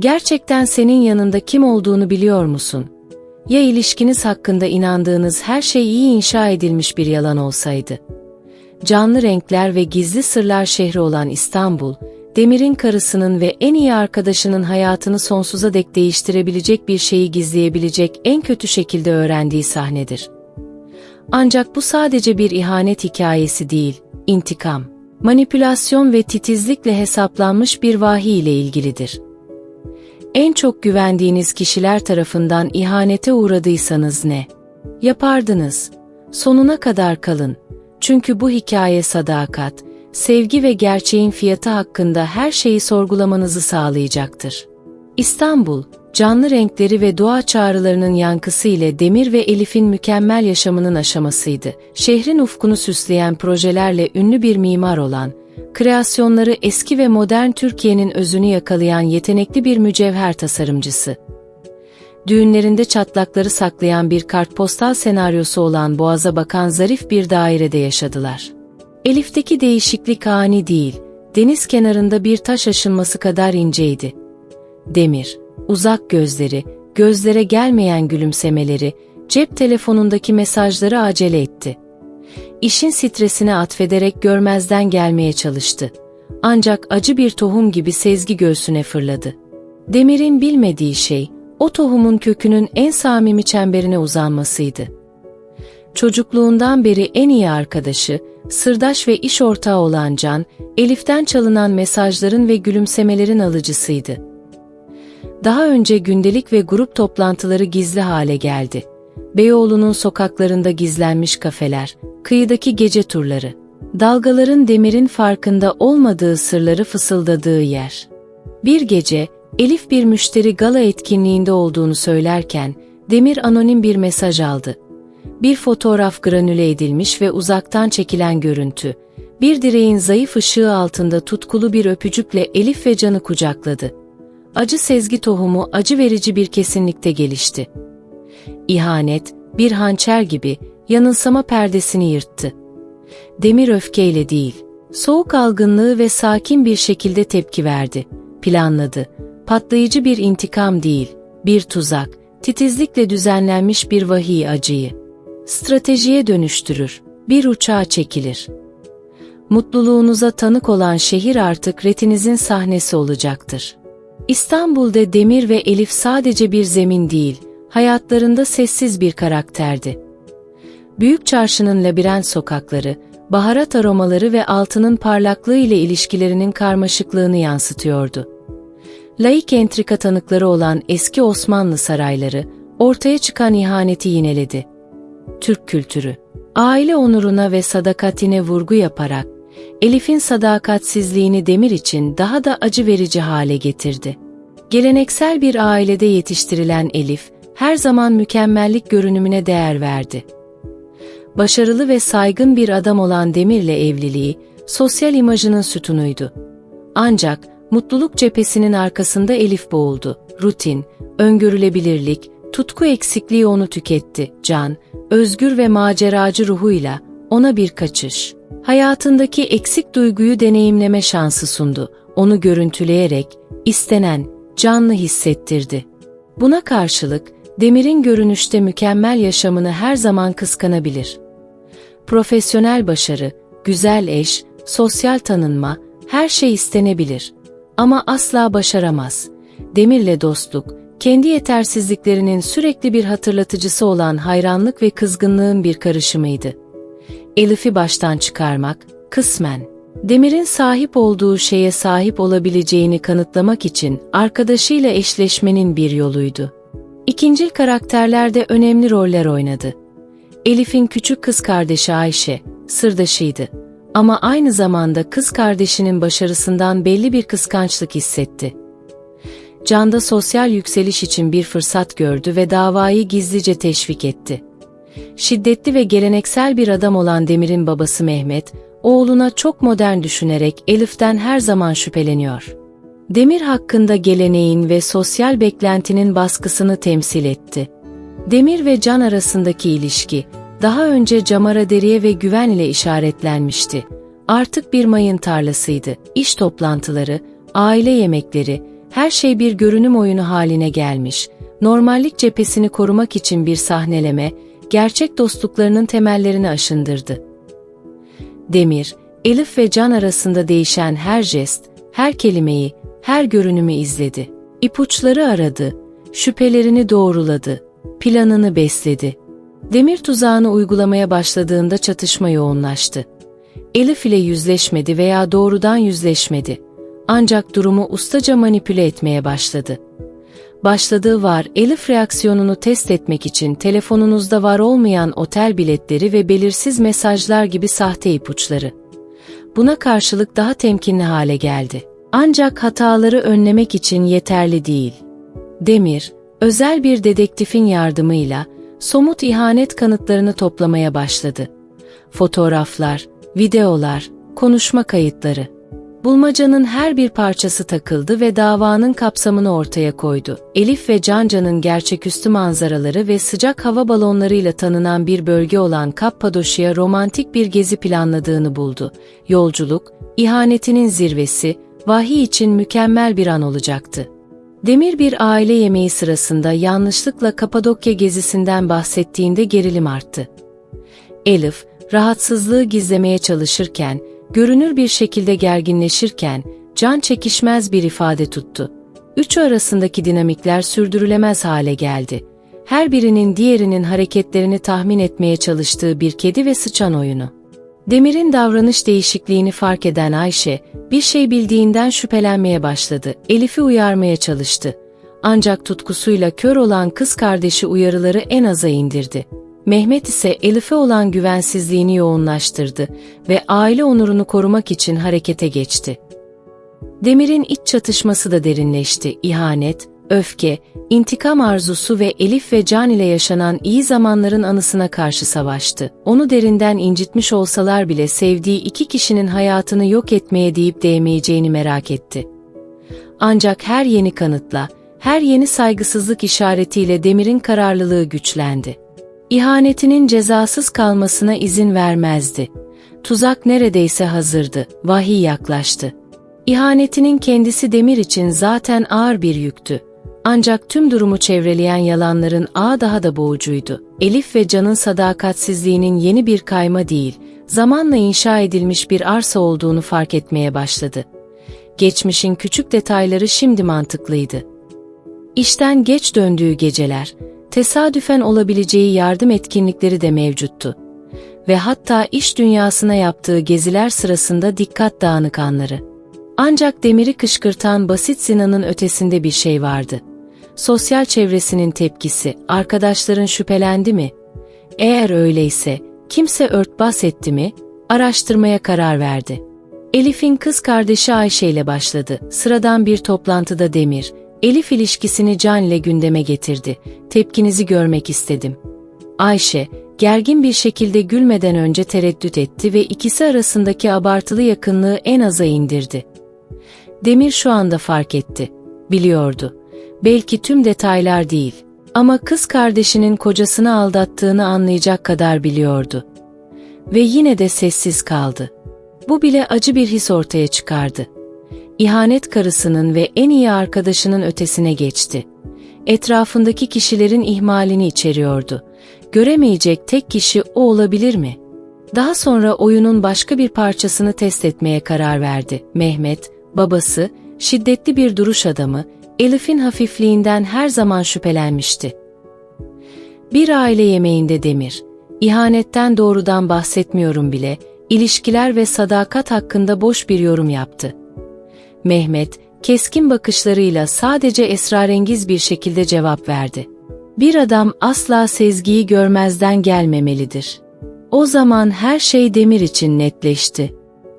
Gerçekten senin yanında kim olduğunu biliyor musun? Ya ilişkiniz hakkında inandığınız her şey iyi inşa edilmiş bir yalan olsaydı? Canlı renkler ve gizli sırlar şehri olan İstanbul, Demir'in karısının ve en iyi arkadaşının hayatını sonsuza dek değiştirebilecek bir şeyi gizleyebilecek en kötü şekilde öğrendiği sahnedir. Ancak bu sadece bir ihanet hikayesi değil, intikam, manipülasyon ve titizlikle hesaplanmış bir vahiy ile ilgilidir. En çok güvendiğiniz kişiler tarafından ihanete uğradıysanız ne? Yapardınız. Sonuna kadar kalın. Çünkü bu hikaye sadakat, sevgi ve gerçeğin fiyatı hakkında her şeyi sorgulamanızı sağlayacaktır. İstanbul, canlı renkleri ve doğa çağrılarının yankısı ile Demir ve Elif'in mükemmel yaşamının aşamasıydı. Şehrin ufkunu süsleyen projelerle ünlü bir mimar olan, kreasyonları eski ve modern Türkiye'nin özünü yakalayan yetenekli bir mücevher tasarımcısı. Düğünlerinde çatlakları saklayan bir kartpostal senaryosu olan Boğaz'a bakan zarif bir dairede yaşadılar. Elif'teki değişiklik ani değil, deniz kenarında bir taş aşınması kadar inceydi. Demir, uzak gözleri, gözlere gelmeyen gülümsemeleri, cep telefonundaki mesajları acele etti. İşin stresine atfederek görmezden gelmeye çalıştı. Ancak acı bir tohum gibi sezgi göğsüne fırladı. Demir'in bilmediği şey, o tohumun kökünün en samimi çemberine uzanmasıydı. Çocukluğundan beri en iyi arkadaşı, sırdaş ve iş ortağı olan Can, Elif'ten çalınan mesajların ve gülümsemelerin alıcısıydı. Daha önce gündelik ve grup toplantıları gizli hale geldi. Beyoğlu'nun sokaklarında gizlenmiş kafeler, kıyıdaki gece turları, dalgaların demirin farkında olmadığı sırları fısıldadığı yer. Bir gece, Elif bir müşteri gala etkinliğinde olduğunu söylerken, Demir anonim bir mesaj aldı. Bir fotoğraf granüle edilmiş ve uzaktan çekilen görüntü, bir direğin zayıf ışığı altında tutkulu bir öpücükle Elif ve Can'ı kucakladı. Acı sezgi tohumu acı verici bir kesinlikte gelişti. İhanet, bir hançer gibi yanılsama perdesini yırttı. Demir öfkeyle değil, soğuk algınlığı ve sakin bir şekilde tepki verdi. Planladı. Patlayıcı bir intikam değil, bir tuzak, titizlikle düzenlenmiş bir vahiy acıyı. Stratejiye dönüştürür, bir uçağa çekilir. Mutluluğunuza tanık olan şehir artık retinizin sahnesi olacaktır. İstanbul'da Demir ve Elif sadece bir zemin değil, hayatlarında sessiz bir karakterdi. Büyük çarşının labirent sokakları, baharat aromaları ve altının parlaklığı ile ilişkilerinin karmaşıklığını yansıtıyordu. Laik entrika tanıkları olan eski Osmanlı sarayları, ortaya çıkan ihaneti yineledi. Türk kültürü, aile onuruna ve sadakatine vurgu yaparak, Elif'in sadakatsizliğini Demir için daha da acı verici hale getirdi. Geleneksel bir ailede yetiştirilen Elif, her zaman mükemmellik görünümüne değer verdi. Başarılı ve saygın bir adam olan Demir'le evliliği, sosyal imajının sütunuydu. Ancak, mutluluk cephesinin arkasında Elif boğuldu. Rutin, öngörülebilirlik, tutku eksikliği onu tüketti. Can, özgür ve maceracı ruhuyla, ona bir kaçış. Hayatındaki eksik duyguyu deneyimleme şansı sundu. Onu görüntüleyerek, istenen, canlı hissettirdi. Buna karşılık, Demir'in görünüşte mükemmel yaşamını her zaman kıskanabilir. Profesyonel başarı, güzel eş, sosyal tanınma, her şey istenebilir. Ama asla başaramaz. Demir'le dostluk, kendi yetersizliklerinin sürekli bir hatırlatıcısı olan hayranlık ve kızgınlığın bir karışımıydı. Elif'i baştan çıkarmak, kısmen, Demir'in sahip olduğu şeye sahip olabileceğini kanıtlamak için arkadaşıyla eşleşmenin bir yoluydu. İkincil karakterlerde önemli roller oynadı. Elif'in küçük kız kardeşi Ayşe, sırdaşıydı. Ama aynı zamanda kız kardeşinin başarısından belli bir kıskançlık hissetti. Can'da sosyal yükseliş için bir fırsat gördü ve davayı gizlice teşvik etti. Şiddetli ve geleneksel bir adam olan Demir'in babası Mehmet, oğluna çok modern düşünerek Elif'ten her zaman şüpheleniyor. Demir hakkında geleneğin ve sosyal beklentinin baskısını temsil etti. Demir ve Can arasındaki ilişki, daha önce camaraderiye ve güven ile işaretlenmişti. Artık bir mayın tarlasıydı. İş toplantıları, aile yemekleri, Her şey bir görünüm oyunu haline gelmiş. Normallik cephesini korumak için bir sahneleme, gerçek dostluklarının temellerini aşındırdı. Demir, Elif ve Can arasında değişen her jest, her kelimeyi, her görünümü izledi. İpuçları aradı, şüphelerini doğruladı, planını besledi. Demir tuzağını uygulamaya başladığında çatışma yoğunlaştı. Elif ile yüzleşmedi veya doğrudan yüzleşmedi. Ancak durumu ustaca manipüle etmeye başladı. Başladığı var Elif reaksiyonunu test etmek için telefonunuzda var olmayan otel biletleri ve belirsiz mesajlar gibi sahte ipuçları. Buna karşılık daha temkinli hale geldi. Ancak hataları önlemek için yeterli değil. Demir, özel bir dedektifin yardımıyla somut ihanet kanıtlarını toplamaya başladı. Fotoğraflar, videolar, konuşma kayıtları. Bulmacanın her bir parçası takıldı ve davanın kapsamını ortaya koydu. Elif ve Cancan'ın gerçeküstü manzaraları ve sıcak hava balonlarıyla tanınan bir bölge olan Kappadoşya romantik bir gezi planladığını buldu. Yolculuk, ihanetinin zirvesi, vahiy için mükemmel bir an olacaktı. Demir bir aile yemeği sırasında yanlışlıkla Kapadokya gezisinden bahsettiğinde gerilim arttı. Elif, rahatsızlığı gizlemeye çalışırken, görünür bir şekilde gerginleşirken, can çekişmez bir ifade tuttu. Üçü arasındaki dinamikler sürdürülemez hale geldi. Her birinin diğerinin hareketlerini tahmin etmeye çalıştığı bir kedi ve sıçan oyunu. Demir'in davranış değişikliğini fark eden Ayşe, bir şey bildiğinden şüphelenmeye başladı. Elif'i uyarmaya çalıştı. Ancak tutkusuyla kör olan kız kardeşi uyarıları en aza indirdi. Mehmet ise Elif'e olan güvensizliğini yoğunlaştırdı ve aile onurunu korumak için harekete geçti. Demir'in iç çatışması da derinleşti. İhanet, öfke, intikam arzusu ve Elif ve Can ile yaşanan iyi zamanların anısına karşı savaştı. Onu derinden incitmiş olsalar bile sevdiği iki kişinin hayatını yok etmeye deyip değmeyeceğini merak etti. Ancak her yeni kanıtla, her yeni saygısızlık işaretiyle Demir'in kararlılığı güçlendi. İhanetinin cezasız kalmasına izin vermezdi. Tuzak neredeyse hazırdı, vahiy yaklaştı. İhanetinin kendisi Demir için zaten ağır bir yüktü. Ancak tüm durumu çevreleyen yalanların ağı daha da boğucuydu. Elif ve Can'ın sadakatsizliğinin yeni bir kayma değil, zamanla inşa edilmiş bir arsa olduğunu fark etmeye başladı. Geçmişin küçük detayları şimdi mantıklıydı. İşten geç döndüğü geceler, tesadüfen olabileceği yardım etkinlikleri de mevcuttu. Ve hatta iş dünyasına yaptığı geziler sırasında dikkat dağınık anları. Ancak Demir'i kışkırtan basit Sinan'ın ötesinde bir şey vardı. Sosyal çevresinin tepkisi, arkadaşların şüphelendi mi? Eğer öyleyse, kimse örtbas etti mi? Araştırmaya karar verdi. Elif'in kız kardeşi Ayşe ile başladı. Sıradan bir toplantıda Demir, Elif ilişkisini Can ile gündeme getirdi. Tepkinizi görmek istedim. Ayşe, gergin bir şekilde gülmeden önce tereddüt etti ve ikisi arasındaki abartılı yakınlığı en aza indirdi. Demir şu anda fark etti. Biliyordu. Belki tüm detaylar değil. Ama kız kardeşinin kocasını aldattığını anlayacak kadar biliyordu. Ve yine de sessiz kaldı. Bu bile acı bir his ortaya çıkardı. İhanet karısının ve en iyi arkadaşının ötesine geçti. Etrafındaki kişilerin ihmalini içeriyordu. Göremeyecek tek kişi o olabilir mi? Daha sonra oyunun başka bir parçasını test etmeye karar verdi. Mehmet, babası, şiddetli bir duruş adamı, Elif'in hafifliğinden her zaman şüphelenmişti. Bir aile yemeğinde Demir, ihanetten doğrudan bahsetmiyorum bile, ilişkiler ve sadakat hakkında boş bir yorum yaptı. Mehmet, keskin bakışlarıyla sadece esrarengiz bir şekilde cevap verdi. Bir adam asla sezgiyi görmezden gelmemelidir. O zaman her şey Demir için netleşti.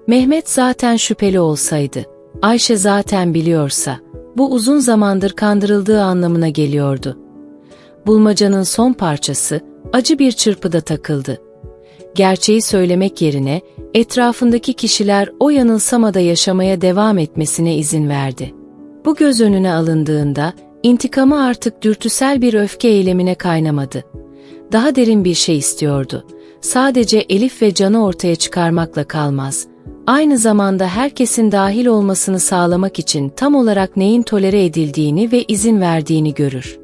Mehmet zaten şüpheli olsaydı, Ayşe zaten biliyorsa, bu uzun zamandır kandırıldığı anlamına geliyordu. Bulmacanın son parçası, acı bir çırpıda takıldı. Gerçeği söylemek yerine, etrafındaki kişiler o yanılsamada yaşamaya devam etmesine izin verdi. Bu göz önüne alındığında, intikamı artık dürtüsel bir öfke eylemine kaynamadı. Daha derin bir şey istiyordu. Sadece Elif ve Can'ı ortaya çıkarmakla kalmaz, Aynı zamanda herkesin dahil olmasını sağlamak için tam olarak neyin tolere edildiğini ve izin verdiğini görür.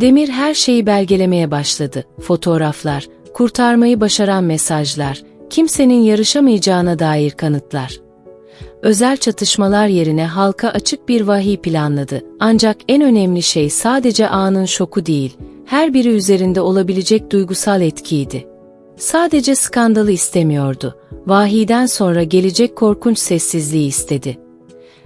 Demir her şeyi belgelemeye başladı. Fotoğraflar, kurtarmayı başaran mesajlar, kimsenin yarışamayacağına dair kanıtlar. Özel çatışmalar yerine halka açık bir vahiy planladı. Ancak en önemli şey sadece anın şoku değil, her biri üzerinde olabilecek duygusal etkiydi. Sadece skandalı istemiyordu. Vahiden sonra gelecek korkunç sessizliği istedi.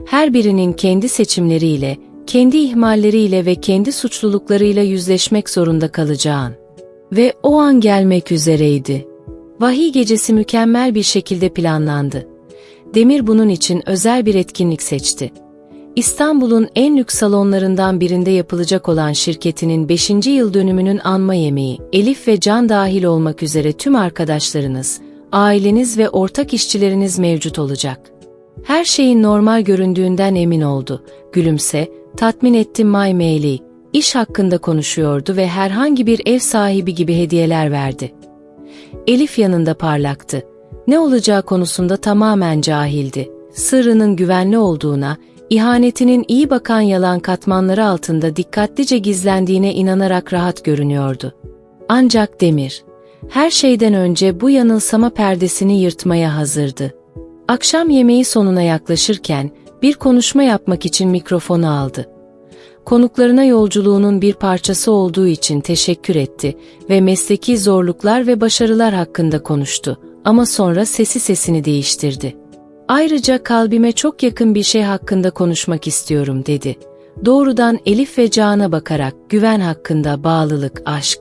Her birinin kendi seçimleriyle, kendi ihmalleriyle ve kendi suçluluklarıyla yüzleşmek zorunda kalacağın. Ve o an gelmek üzereydi. Vahiy gecesi mükemmel bir şekilde planlandı. Demir bunun için özel bir etkinlik seçti. İstanbul'un en lüks salonlarından birinde yapılacak olan şirketinin 5. yıl dönümünün anma yemeği, Elif ve Can dahil olmak üzere tüm arkadaşlarınız, aileniz ve ortak işçileriniz mevcut olacak. Her şeyin normal göründüğünden emin oldu. Gülümse, tatmin etti May Meyli, iş hakkında konuşuyordu ve herhangi bir ev sahibi gibi hediyeler verdi. Elif yanında parlaktı. Ne olacağı konusunda tamamen cahildi. Sırrının güvenli olduğuna, ihanetinin iyi bakan yalan katmanları altında dikkatlice gizlendiğine inanarak rahat görünüyordu. Ancak Demir, her şeyden önce bu yanılsama perdesini yırtmaya hazırdı. Akşam yemeği sonuna yaklaşırken bir konuşma yapmak için mikrofonu aldı. Konuklarına yolculuğunun bir parçası olduğu için teşekkür etti ve mesleki zorluklar ve başarılar hakkında konuştu ama sonra sesi sesini değiştirdi. Ayrıca kalbime çok yakın bir şey hakkında konuşmak istiyorum dedi. Doğrudan Elif ve Can'a bakarak güven hakkında bağlılık, aşk.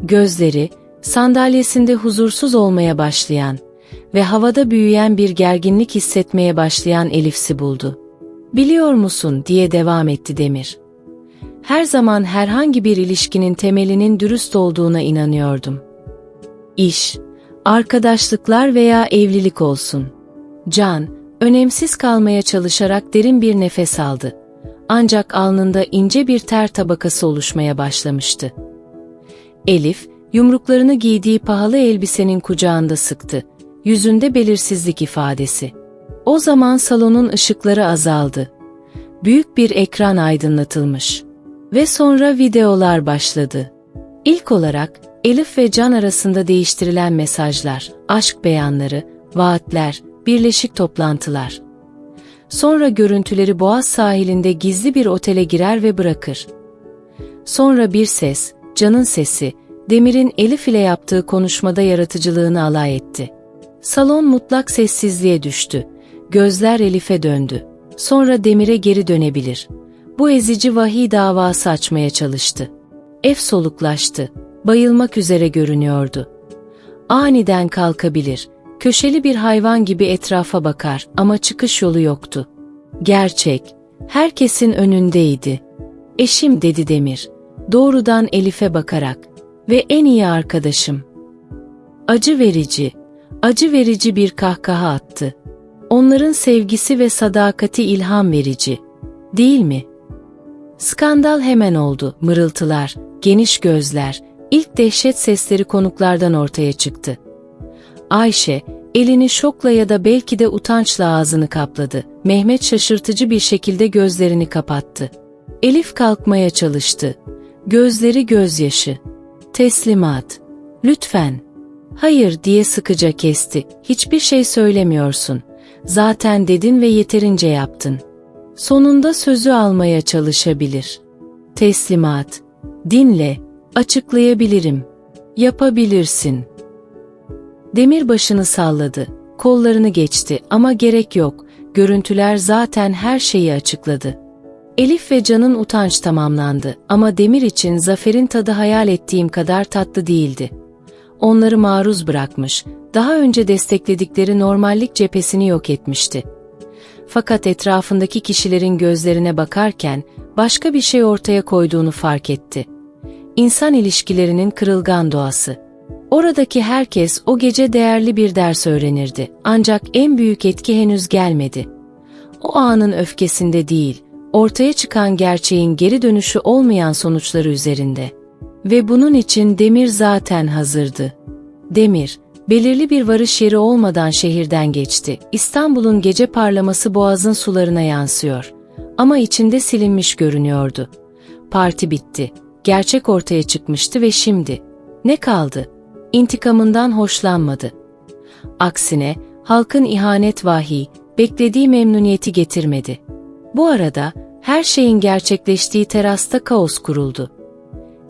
Gözleri, sandalyesinde huzursuz olmaya başlayan ve havada büyüyen bir gerginlik hissetmeye başlayan Elif'si buldu. Biliyor musun diye devam etti Demir. Her zaman herhangi bir ilişkinin temelinin dürüst olduğuna inanıyordum. İş, arkadaşlıklar veya evlilik olsun. Can, önemsiz kalmaya çalışarak derin bir nefes aldı. Ancak alnında ince bir ter tabakası oluşmaya başlamıştı. Elif, yumruklarını giydiği pahalı elbisenin kucağında sıktı. Yüzünde belirsizlik ifadesi. O zaman salonun ışıkları azaldı. Büyük bir ekran aydınlatılmış. Ve sonra videolar başladı. İlk olarak Elif ve Can arasında değiştirilen mesajlar, aşk beyanları, vaatler, birleşik toplantılar. Sonra görüntüleri Boğaz sahilinde gizli bir otele girer ve bırakır. Sonra bir ses, Can'ın sesi, Demir'in Elif ile yaptığı konuşmada yaratıcılığını alay etti. Salon mutlak sessizliğe düştü. Gözler Elif'e döndü. Sonra Demir'e geri dönebilir. Bu ezici vahiy davası açmaya çalıştı. Ev soluklaştı. Bayılmak üzere görünüyordu. Aniden kalkabilir. Köşeli bir hayvan gibi etrafa bakar ama çıkış yolu yoktu. Gerçek, herkesin önündeydi. Eşim dedi Demir. Doğrudan Elif'e bakarak ve en iyi arkadaşım. Acı verici, acı verici bir kahkaha attı. Onların sevgisi ve sadakati ilham verici. Değil mi? Skandal hemen oldu, mırıltılar, geniş gözler, ilk dehşet sesleri konuklardan ortaya çıktı. Ayşe, elini şokla ya da belki de utançla ağzını kapladı. Mehmet şaşırtıcı bir şekilde gözlerini kapattı. Elif kalkmaya çalıştı. Gözleri gözyaşı. Teslimat. Lütfen. Hayır diye sıkıca kesti. Hiçbir şey söylemiyorsun. Zaten dedin ve yeterince yaptın. Sonunda sözü almaya çalışabilir. Teslimat. Dinle. Açıklayabilirim. Yapabilirsin. Demir başını salladı. Kollarını geçti ama gerek yok. Görüntüler zaten her şeyi açıkladı. Elif ve Can'ın utanç tamamlandı ama Demir için zaferin tadı hayal ettiğim kadar tatlı değildi. Onları maruz bırakmış, daha önce destekledikleri normallik cephesini yok etmişti. Fakat etrafındaki kişilerin gözlerine bakarken başka bir şey ortaya koyduğunu fark etti. İnsan ilişkilerinin kırılgan doğası. Oradaki herkes o gece değerli bir ders öğrenirdi ancak en büyük etki henüz gelmedi. O anın öfkesinde değil, ortaya çıkan gerçeğin geri dönüşü olmayan sonuçları üzerinde. Ve bunun için Demir zaten hazırdı. Demir, Belirli bir varış yeri olmadan şehirden geçti. İstanbul'un gece parlaması boğazın sularına yansıyor. Ama içinde silinmiş görünüyordu. Parti bitti. Gerçek ortaya çıkmıştı ve şimdi ne kaldı? İntikamından hoşlanmadı. Aksine halkın ihanet vahi, beklediği memnuniyeti getirmedi. Bu arada her şeyin gerçekleştiği terasta kaos kuruldu.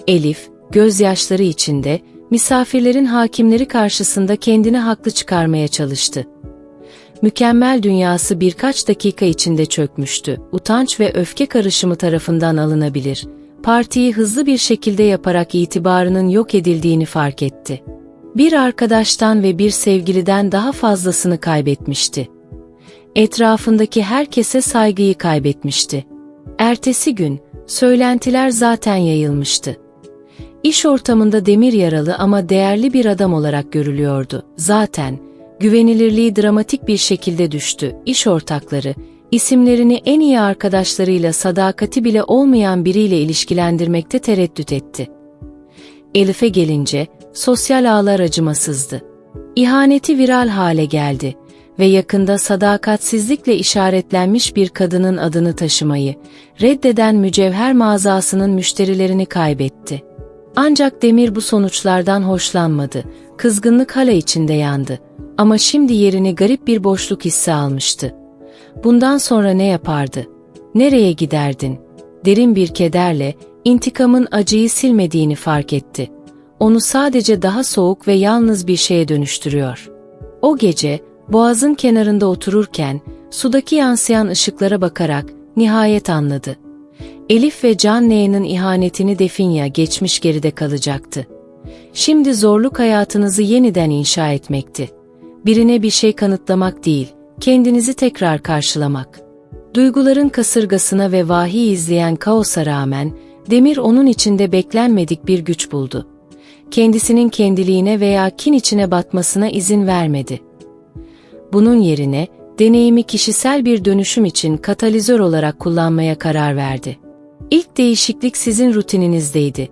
Elif, gözyaşları içinde, misafirlerin hakimleri karşısında kendini haklı çıkarmaya çalıştı. Mükemmel dünyası birkaç dakika içinde çökmüştü. Utanç ve öfke karışımı tarafından alınabilir. Partiyi hızlı bir şekilde yaparak itibarının yok edildiğini fark etti. Bir arkadaştan ve bir sevgiliden daha fazlasını kaybetmişti. Etrafındaki herkese saygıyı kaybetmişti. Ertesi gün, söylentiler zaten yayılmıştı. İş ortamında demir yaralı ama değerli bir adam olarak görülüyordu. Zaten, güvenilirliği dramatik bir şekilde düştü. İş ortakları, isimlerini en iyi arkadaşlarıyla sadakati bile olmayan biriyle ilişkilendirmekte tereddüt etti. Elif'e gelince, sosyal ağlar acımasızdı. İhaneti viral hale geldi ve yakında sadakatsizlikle işaretlenmiş bir kadının adını taşımayı, reddeden mücevher mağazasının müşterilerini kaybetti. Ancak Demir bu sonuçlardan hoşlanmadı, kızgınlık hala içinde yandı ama şimdi yerini garip bir boşluk hissi almıştı. Bundan sonra ne yapardı? Nereye giderdin? Derin bir kederle intikamın acıyı silmediğini fark etti. Onu sadece daha soğuk ve yalnız bir şeye dönüştürüyor. O gece boğazın kenarında otururken sudaki yansıyan ışıklara bakarak nihayet anladı. Elif ve Can Ney'nin ihanetini Definya geçmiş geride kalacaktı. Şimdi zorluk hayatınızı yeniden inşa etmekti. Birine bir şey kanıtlamak değil, kendinizi tekrar karşılamak. Duyguların kasırgasına ve vahiy izleyen kaosa rağmen, Demir onun içinde beklenmedik bir güç buldu. Kendisinin kendiliğine veya kin içine batmasına izin vermedi. Bunun yerine, deneyimi kişisel bir dönüşüm için katalizör olarak kullanmaya karar verdi. İlk değişiklik sizin rutininizdeydi.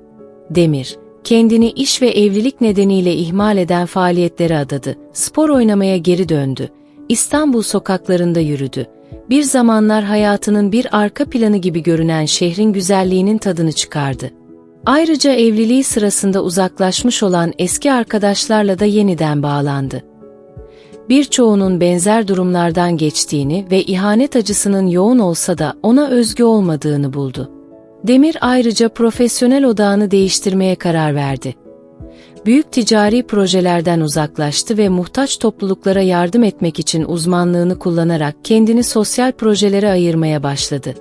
Demir, kendini iş ve evlilik nedeniyle ihmal eden faaliyetlere adadı. Spor oynamaya geri döndü. İstanbul sokaklarında yürüdü. Bir zamanlar hayatının bir arka planı gibi görünen şehrin güzelliğinin tadını çıkardı. Ayrıca evliliği sırasında uzaklaşmış olan eski arkadaşlarla da yeniden bağlandı. Birçoğunun benzer durumlardan geçtiğini ve ihanet acısının yoğun olsa da ona özgü olmadığını buldu. Demir ayrıca profesyonel odağını değiştirmeye karar verdi. Büyük ticari projelerden uzaklaştı ve muhtaç topluluklara yardım etmek için uzmanlığını kullanarak kendini sosyal projelere ayırmaya başladı.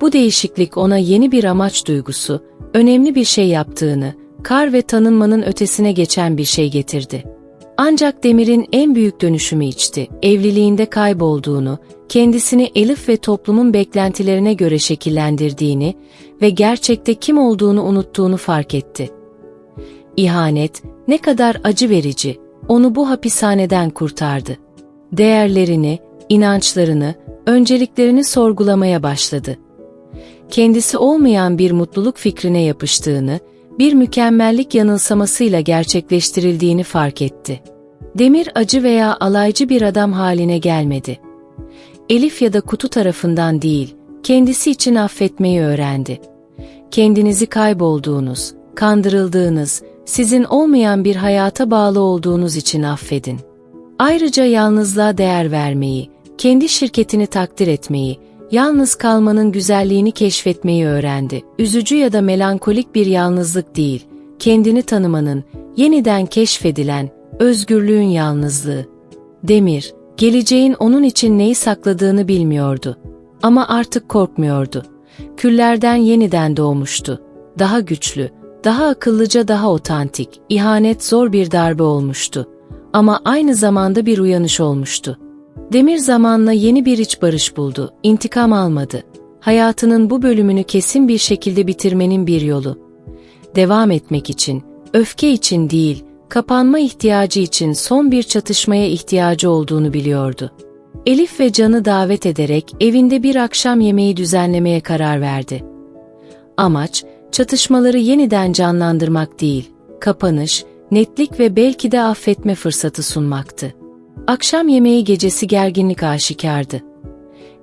Bu değişiklik ona yeni bir amaç duygusu, önemli bir şey yaptığını, kar ve tanınmanın ötesine geçen bir şey getirdi. Ancak Demir'in en büyük dönüşümü içti, evliliğinde kaybolduğunu, kendisini Elif ve toplumun beklentilerine göre şekillendirdiğini ve gerçekte kim olduğunu unuttuğunu fark etti. İhanet, ne kadar acı verici, onu bu hapishaneden kurtardı. Değerlerini, inançlarını, önceliklerini sorgulamaya başladı. Kendisi olmayan bir mutluluk fikrine yapıştığını, bir mükemmellik yanılsamasıyla gerçekleştirildiğini fark etti. Demir acı veya alaycı bir adam haline gelmedi. Elif ya da kutu tarafından değil, kendisi için affetmeyi öğrendi. Kendinizi kaybolduğunuz, kandırıldığınız, sizin olmayan bir hayata bağlı olduğunuz için affedin. Ayrıca yalnızlığa değer vermeyi, kendi şirketini takdir etmeyi, yalnız kalmanın güzelliğini keşfetmeyi öğrendi. Üzücü ya da melankolik bir yalnızlık değil, kendini tanımanın, yeniden keşfedilen, özgürlüğün yalnızlığı. Demir, geleceğin onun için neyi sakladığını bilmiyordu. Ama artık korkmuyordu. Küllerden yeniden doğmuştu. Daha güçlü, daha akıllıca, daha otantik. İhanet zor bir darbe olmuştu. Ama aynı zamanda bir uyanış olmuştu. Demir zamanla yeni bir iç barış buldu, intikam almadı. Hayatının bu bölümünü kesin bir şekilde bitirmenin bir yolu. Devam etmek için, öfke için değil, kapanma ihtiyacı için son bir çatışmaya ihtiyacı olduğunu biliyordu. Elif ve Can'ı davet ederek evinde bir akşam yemeği düzenlemeye karar verdi. Amaç, çatışmaları yeniden canlandırmak değil, kapanış, netlik ve belki de affetme fırsatı sunmaktı. Akşam yemeği gecesi gerginlik aşikardı.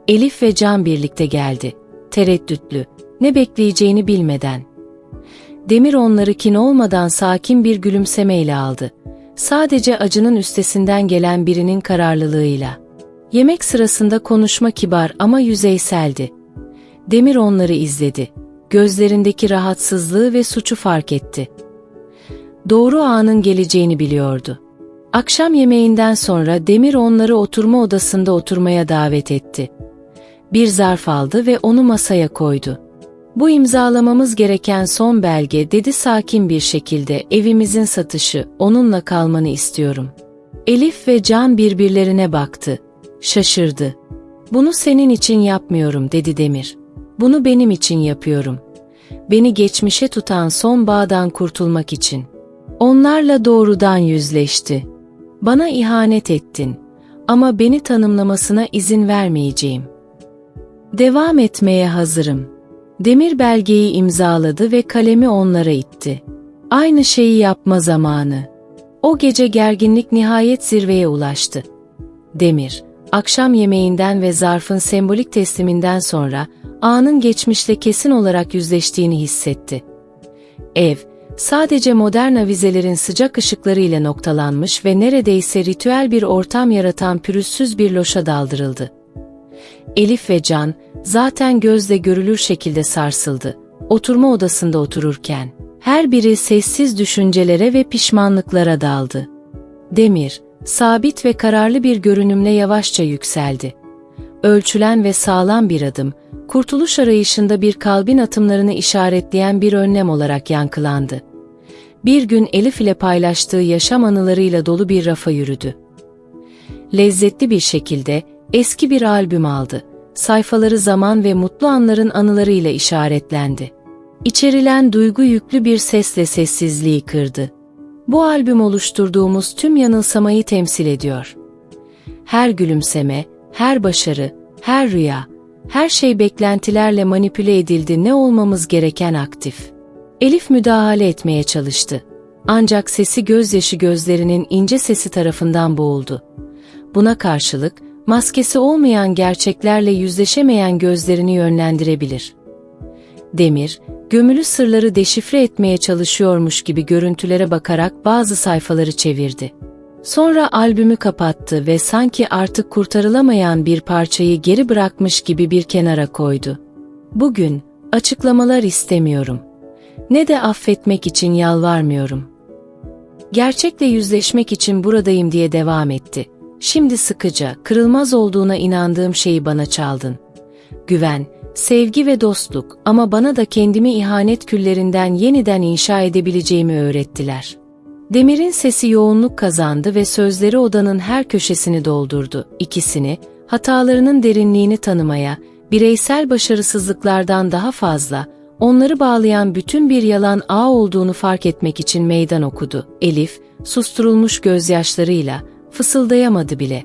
Elif ve Can birlikte geldi. Tereddütlü, ne bekleyeceğini bilmeden. Demir onları kin olmadan sakin bir gülümsemeyle aldı. Sadece acının üstesinden gelen birinin kararlılığıyla. Yemek sırasında konuşma kibar ama yüzeyseldi. Demir onları izledi. Gözlerindeki rahatsızlığı ve suçu fark etti. Doğru anın geleceğini biliyordu. Akşam yemeğinden sonra Demir onları oturma odasında oturmaya davet etti. Bir zarf aldı ve onu masaya koydu. Bu imzalamamız gereken son belge dedi sakin bir şekilde evimizin satışı, onunla kalmanı istiyorum. Elif ve Can birbirlerine baktı. Şaşırdı. Bunu senin için yapmıyorum dedi Demir. Bunu benim için yapıyorum. Beni geçmişe tutan son bağdan kurtulmak için. Onlarla doğrudan yüzleşti. Bana ihanet ettin ama beni tanımlamasına izin vermeyeceğim. Devam etmeye hazırım. Demir belgeyi imzaladı ve kalemi onlara itti. Aynı şeyi yapma zamanı. O gece gerginlik nihayet zirveye ulaştı. Demir, akşam yemeğinden ve zarfın sembolik tesliminden sonra anın geçmişle kesin olarak yüzleştiğini hissetti. Ev, sadece modern avizelerin sıcak ışıklarıyla noktalanmış ve neredeyse ritüel bir ortam yaratan pürüzsüz bir loşa daldırıldı. Elif ve Can, zaten gözle görülür şekilde sarsıldı. Oturma odasında otururken, her biri sessiz düşüncelere ve pişmanlıklara daldı. Demir, sabit ve kararlı bir görünümle yavaşça yükseldi. Ölçülen ve sağlam bir adım, kurtuluş arayışında bir kalbin atımlarını işaretleyen bir önlem olarak yankılandı. Bir gün Elif ile paylaştığı yaşam anılarıyla dolu bir rafa yürüdü. Lezzetli bir şekilde eski bir albüm aldı. Sayfaları zaman ve mutlu anların anılarıyla işaretlendi. İçerilen duygu yüklü bir sesle sessizliği kırdı. Bu albüm oluşturduğumuz tüm yanılsamayı temsil ediyor. Her gülümseme, her başarı, her rüya, her şey beklentilerle manipüle edildi ne olmamız gereken aktif. Elif müdahale etmeye çalıştı. Ancak sesi gözyaşı gözlerinin ince sesi tarafından boğuldu. Buna karşılık, maskesi olmayan gerçeklerle yüzleşemeyen gözlerini yönlendirebilir. Demir, gömülü sırları deşifre etmeye çalışıyormuş gibi görüntülere bakarak bazı sayfaları çevirdi. Sonra albümü kapattı ve sanki artık kurtarılamayan bir parçayı geri bırakmış gibi bir kenara koydu. Bugün açıklamalar istemiyorum. Ne de affetmek için yalvarmıyorum. Gerçekle yüzleşmek için buradayım diye devam etti. Şimdi sıkıca, kırılmaz olduğuna inandığım şeyi bana çaldın. Güven, sevgi ve dostluk ama bana da kendimi ihanet küllerinden yeniden inşa edebileceğimi öğrettiler. Demir'in sesi yoğunluk kazandı ve sözleri odanın her köşesini doldurdu. İkisini, hatalarının derinliğini tanımaya, bireysel başarısızlıklardan daha fazla, onları bağlayan bütün bir yalan ağ olduğunu fark etmek için meydan okudu. Elif, susturulmuş gözyaşlarıyla, fısıldayamadı bile.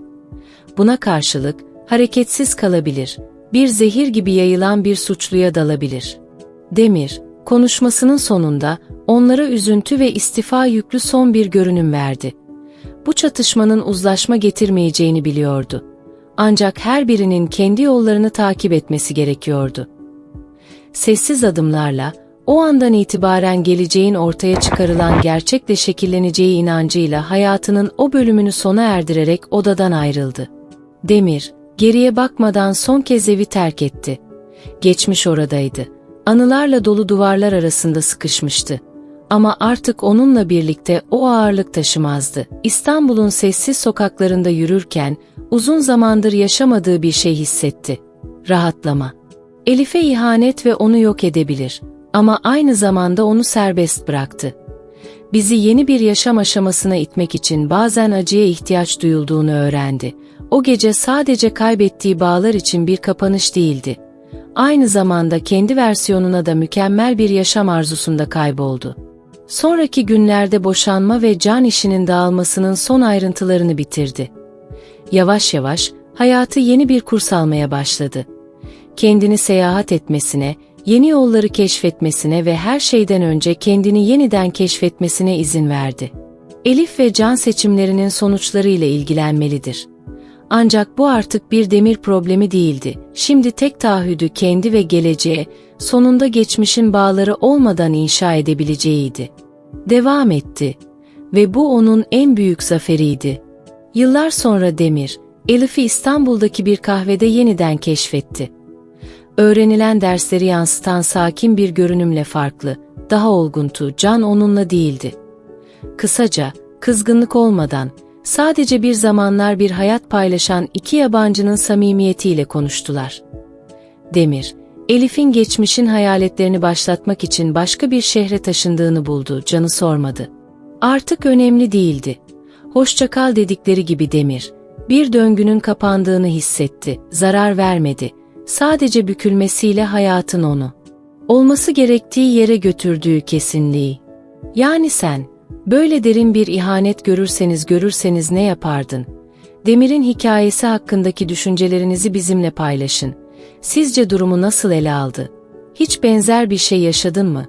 Buna karşılık, hareketsiz kalabilir, bir zehir gibi yayılan bir suçluya dalabilir. Demir, konuşmasının sonunda onlara üzüntü ve istifa yüklü son bir görünüm verdi. Bu çatışmanın uzlaşma getirmeyeceğini biliyordu. Ancak her birinin kendi yollarını takip etmesi gerekiyordu. Sessiz adımlarla, o andan itibaren geleceğin ortaya çıkarılan gerçekle şekilleneceği inancıyla hayatının o bölümünü sona erdirerek odadan ayrıldı. Demir, geriye bakmadan son kez evi terk etti. Geçmiş oradaydı. Anılarla dolu duvarlar arasında sıkışmıştı. Ama artık onunla birlikte o ağırlık taşımazdı. İstanbul'un sessiz sokaklarında yürürken uzun zamandır yaşamadığı bir şey hissetti. Rahatlama. Elif'e ihanet ve onu yok edebilir ama aynı zamanda onu serbest bıraktı. Bizi yeni bir yaşam aşamasına itmek için bazen acıya ihtiyaç duyulduğunu öğrendi. O gece sadece kaybettiği bağlar için bir kapanış değildi. Aynı zamanda kendi versiyonuna da mükemmel bir yaşam arzusunda kayboldu. Sonraki günlerde boşanma ve can işinin dağılmasının son ayrıntılarını bitirdi. Yavaş yavaş hayatı yeni bir kurs almaya başladı. Kendini seyahat etmesine, yeni yolları keşfetmesine ve her şeyden önce kendini yeniden keşfetmesine izin verdi. Elif ve Can seçimlerinin sonuçlarıyla ilgilenmelidir. Ancak bu artık bir demir problemi değildi. Şimdi tek taahhüdü kendi ve geleceğe, sonunda geçmişin bağları olmadan inşa edebileceğiydi. Devam etti ve bu onun en büyük zaferiydi. Yıllar sonra Demir, Elif'i İstanbul'daki bir kahvede yeniden keşfetti. Öğrenilen dersleri yansıtan sakin bir görünümle farklı, daha olguntu, Can onunla değildi. Kısaca, kızgınlık olmadan, sadece bir zamanlar bir hayat paylaşan iki yabancının samimiyetiyle konuştular. Demir, Elif'in geçmişin hayaletlerini başlatmak için başka bir şehre taşındığını buldu, Can'ı sormadı. Artık önemli değildi. Hoşça kal dedikleri gibi Demir, bir döngünün kapandığını hissetti, zarar vermedi. Sadece bükülmesiyle hayatın onu. Olması gerektiği yere götürdüğü kesinliği. Yani sen, böyle derin bir ihanet görürseniz görürseniz ne yapardın? Demir'in hikayesi hakkındaki düşüncelerinizi bizimle paylaşın. Sizce durumu nasıl ele aldı? Hiç benzer bir şey yaşadın mı?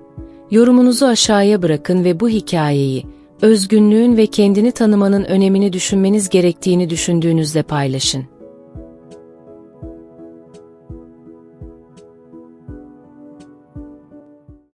Yorumunuzu aşağıya bırakın ve bu hikayeyi, özgünlüğün ve kendini tanımanın önemini düşünmeniz gerektiğini düşündüğünüzde paylaşın.